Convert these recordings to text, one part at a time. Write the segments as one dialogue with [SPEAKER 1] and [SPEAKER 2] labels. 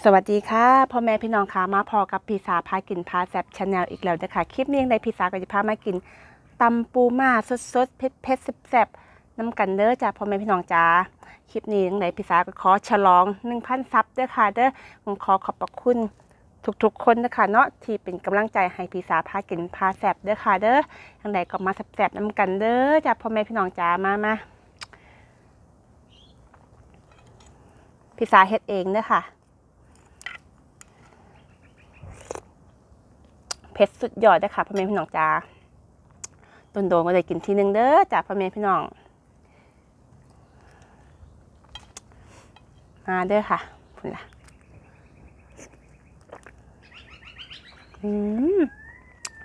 [SPEAKER 1] สวัสดีค่ะพ่อแม่พี่น้องค่ะมาพอกับพี่สาพากินพาแซบชาแนลอีกแล้วนะคะคลิปนี้ยังไงพี่สาก็จะพามากินตำปูมาสดๆเผ็ดเผ็ดๆแซบน้ำกันเด้อจ้าพ่อแม่พี่น้องจ้าคลิปนี้ยังไงพี่สาก็ขอฉลอง1,000ซับเด้อค่ะเด้อผมขอขอบพระคุณทุกๆคนนะคะเนาะที่เป็นกำลังใจให้พี่สาพากินพาแซบเด้อค่ะเด้อยังไงก็มาแซ่บๆน้ำกันเด้อจ้าพ่อแม่พี่น้องจ้ามามาพี่สาเฮ็ดเองเด้อค่ะ เพชรสุดยอดจ้ะค่ะพ่อแม่พี่น้องจ้าตุนโดนก็เลยกินทีนึงเด้อจ้าพ่อแม่พี่น้อง มาเด้อค่ะพุ่นล่ะอืม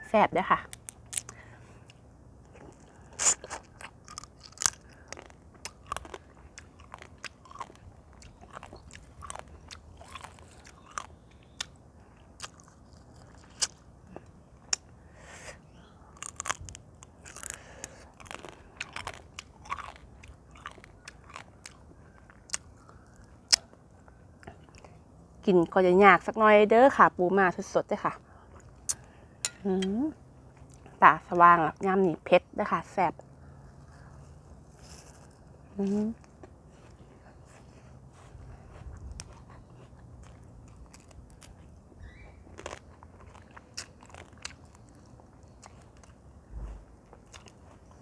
[SPEAKER 1] แซ่บเด้อค่ะ กินก็จะยากสักหน่อยเด้อค่ะ ปูมาสดๆเด้อค่ะอืมตาสว่างอะยามนี่เพชรเด้อค่ะแซ่บอืม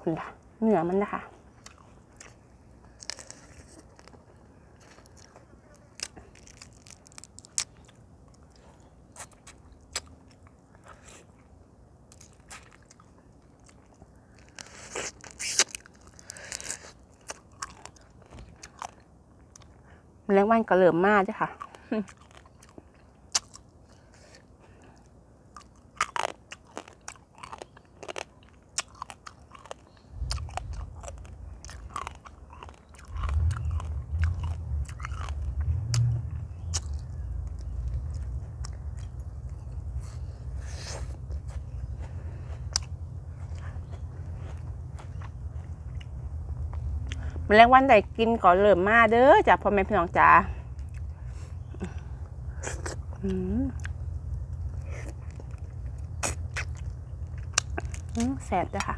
[SPEAKER 1] คุณล่ะเนื้อมันนะคะ แมลงวันก็เริ่มมาจ้ะค่ะ แมลงวันได้กินก็เริ่มมาเด้อจ้ะพ่อแม่พี่น้องจ้าแสบจ้ะค่ะ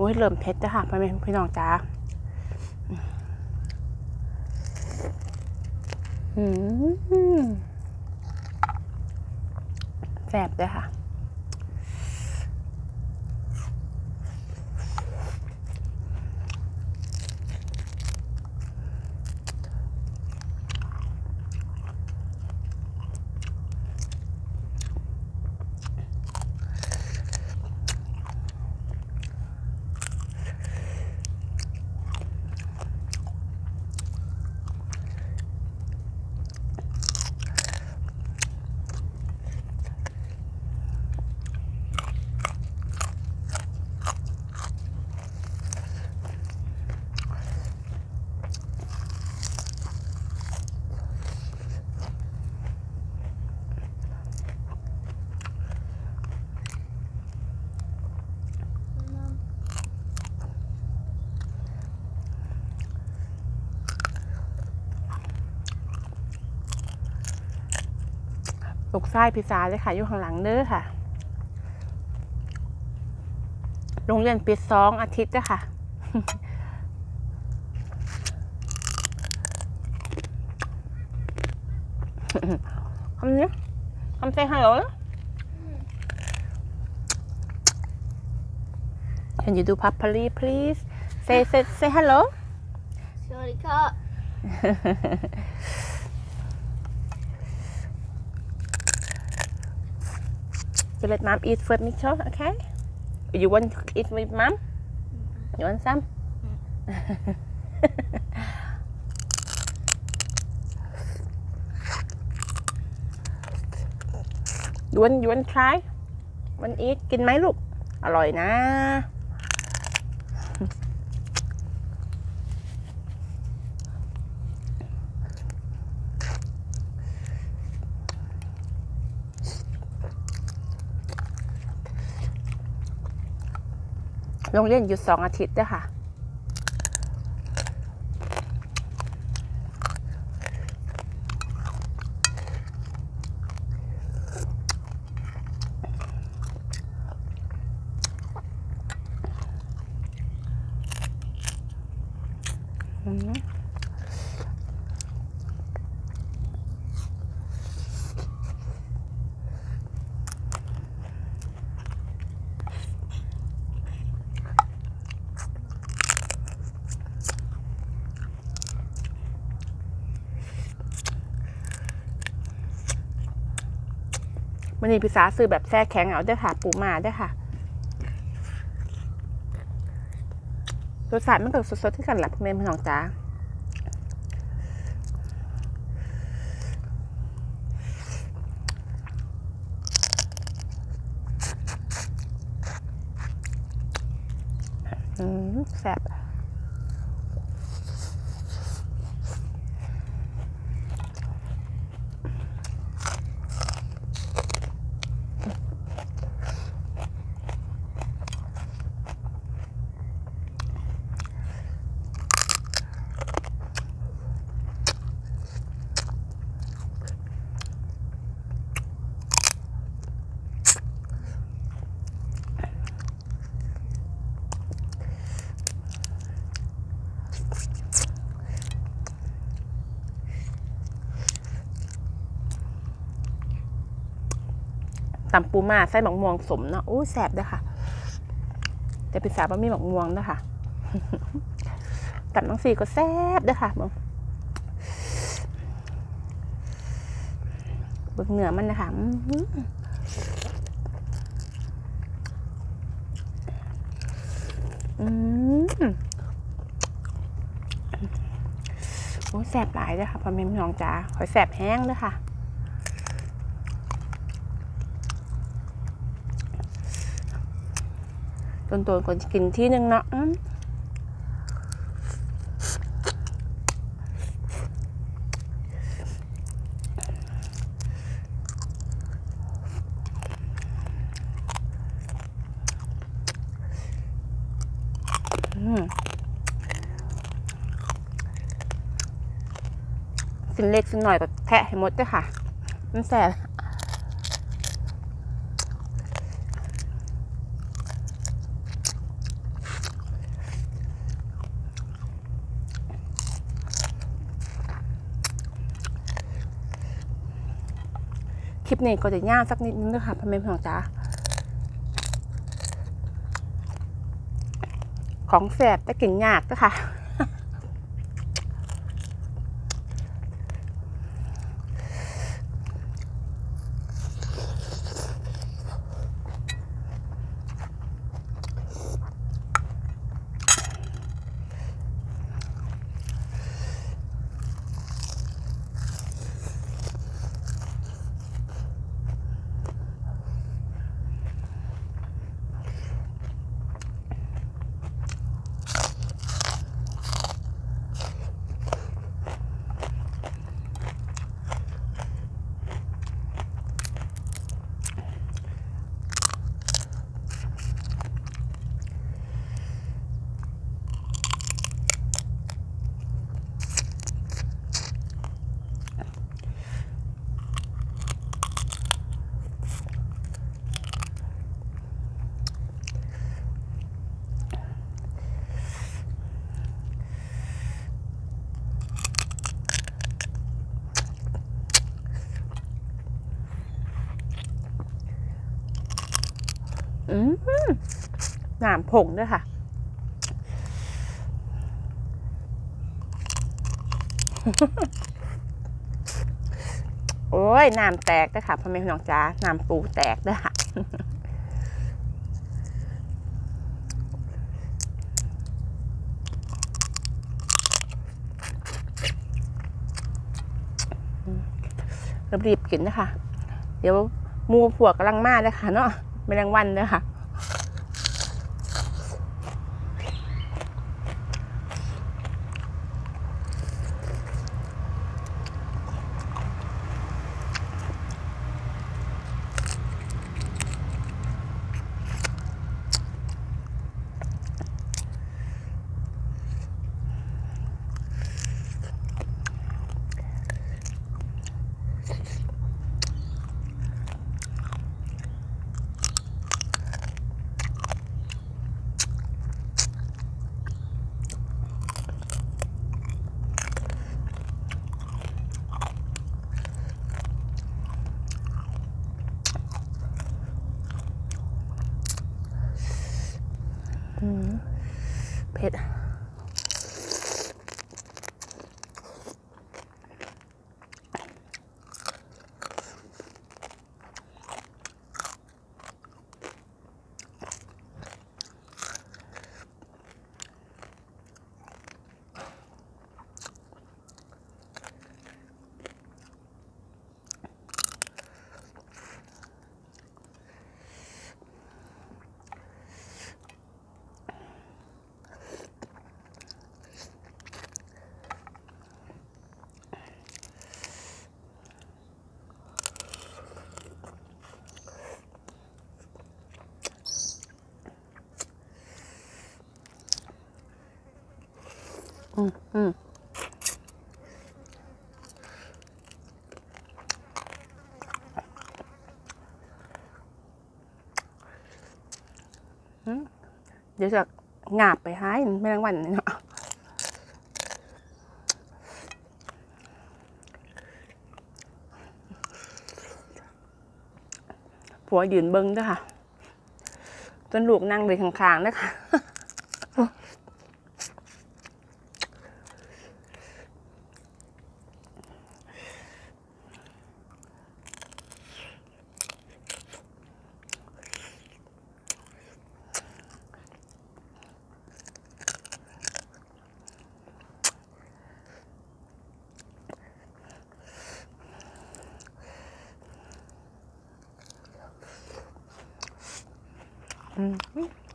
[SPEAKER 1] อุ้ยเริ่มเผ็ดจ้ะค่ะพ่อแม่พี่น้องจ้าแสบเลยค่ะ ลูกไส้พิซซ่าเลยค่ะอยู่ข้างหลังเด้อค่ะ โรงเรียนปิดสองอาทิตย์จ้ะค่ะคำนี้คำ say hello Can you do properly please say say say hello
[SPEAKER 2] สวัสดีครับ
[SPEAKER 1] You let mom eat first, Mitchell, okay? You want to eat with mom? You want some? you want you want try? Want eat กินไหมลูก อร่อยนะ โรงเรียนหยุดสองอาทิตย์ด้วยค่ะ อืม วันนี้พิซซ่าซื้อแบบแช่แข็งเอาเด้ค่ะปูมาเด้ค่ะรสชาติมันก็สดๆที่กันแหละพ่อแม่พี่น้องจ้าแซ่บ ตำปูมาใส่หมกม่วงสมเนาะโอ้แซ่บเด้อค่ะ แต่พิซซ่าบะมี่หมกม่วงเด้อค่ะตำน้องสีก็แซบเด้อค่ะมึงเบิกเนื้อมันนะคะอืมโอ้แซ่บหลายเลยค่ะพอแม่พี่น้องจ๋าขอยแซ่บแห้งเลยค่ะ ตนตัวคนกินที่หนึ่งเนาะสินเล็กสินหน่อยก็แทะให้หมดด้วยค่ะ มันแสบ นี้ก็จะยากสักนิดนึงนะคะพ่อแม่พี่น้องจ๋าของแสบแต่กินยากนะคะ มน้ำผงด้วยค่ะโอ้ยน้ำแตกด้วยค่ะพ่อแม่พี่น้องจ้าน้ำปูแตกด้วยค่ะรีบๆกินนะคะ เดี๋ยวมูผัวกำลังมาเลยค่ะเนาะ แมลงวันเลยค่ะ อืมอืมเดี๋ยวจะงาบไปหายแมลงวันนี่เนาะผัวยืนเบิ้งด้วยค่ะ จนลูกนั่งเลยข้างๆด้ค่ะ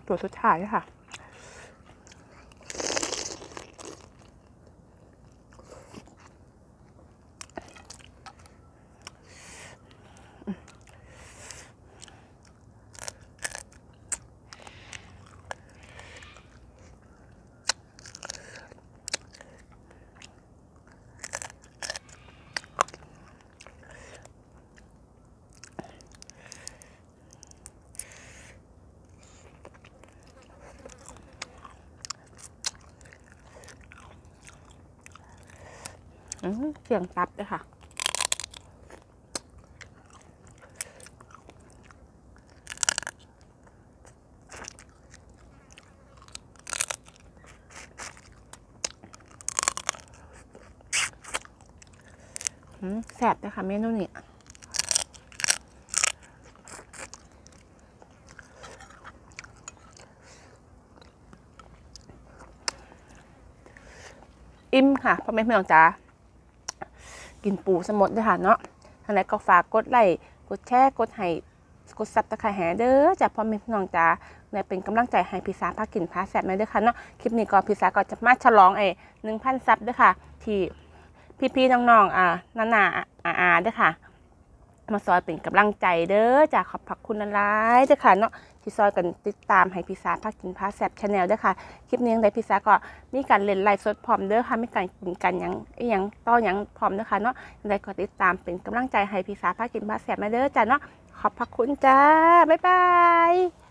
[SPEAKER 1] ตัวสุดท้ายค่ะ เสียงตับด้วยค่ะ แสบด้วยค่ะเมนูนี้อิ่มค่ะพ่อแม่พี่น้องจ๋า กินปูสมดด้วยค่ะเนาะทางไหนก็ฝากกดไลค์กดแชร์กดให้กดซับตะไคร้แหเด้อจากพ่อแม่พี่น้องจ้าในเป็นกำลังใจให้พี่าพากินพาแซ่บแม่ด้อค่ะเนาะคลิปนี้ก็พี่าก็จะมาฉลองไอ้หนึ่งพันซับด้อค่ะ ที่พี่ๆน้องๆอ่านานาอาอาด้อค่ะ มาซอยเป็นกำลังใจเด้อจากขอบพระคุณหลายๆเด้อค่ะเนาะ ที่ซอยกันติดตามให้พี่สาพากินพาแซบชาแนลด้วยค่ะ คลิปนี้ยังไงพี่สาก็มีการเล่นไลฟ์สดพร้อมเด้อค่ะมีการกินกันยังยังต่อยังพร้อมเด้อค่ะเนาะยังไงก็ติดตามเป็นกำลังใจให้พี่สาพากินพาแซบมาเด้อจ้ะเนาะขอบพระคุณจ้าบ๊ายบาย